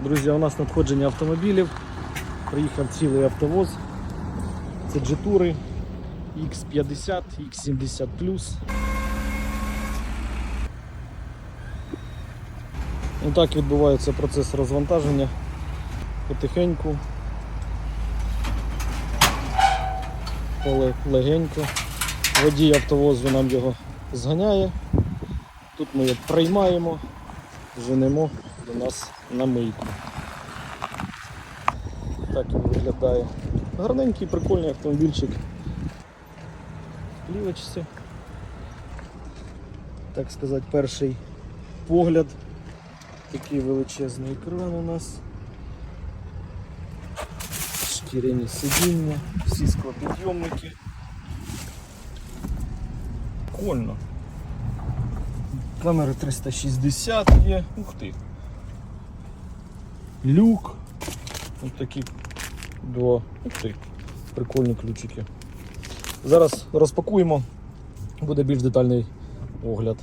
Друзі, у нас надходження автомобілів. Приїхав цілий автовоз. Це джетури X50, X70. Отак відбувається процес розвантаження потихеньку, поле- легенько. Водій автовозу нам його зганяє. Тут ми його приймаємо, женемо до нас на мийку. Так він виглядає. Гарненький, прикольний автомобільчик. Плівочці. Так сказати, перший погляд. Такий величезний екран у нас. Шкіряні сидіння, всі склопідйомники. Прикольно. Камери 360 є. Ух ти. Люк. Ось такі два. Ух ти. Прикольні ключики. Зараз розпакуємо. Буде більш детальний огляд.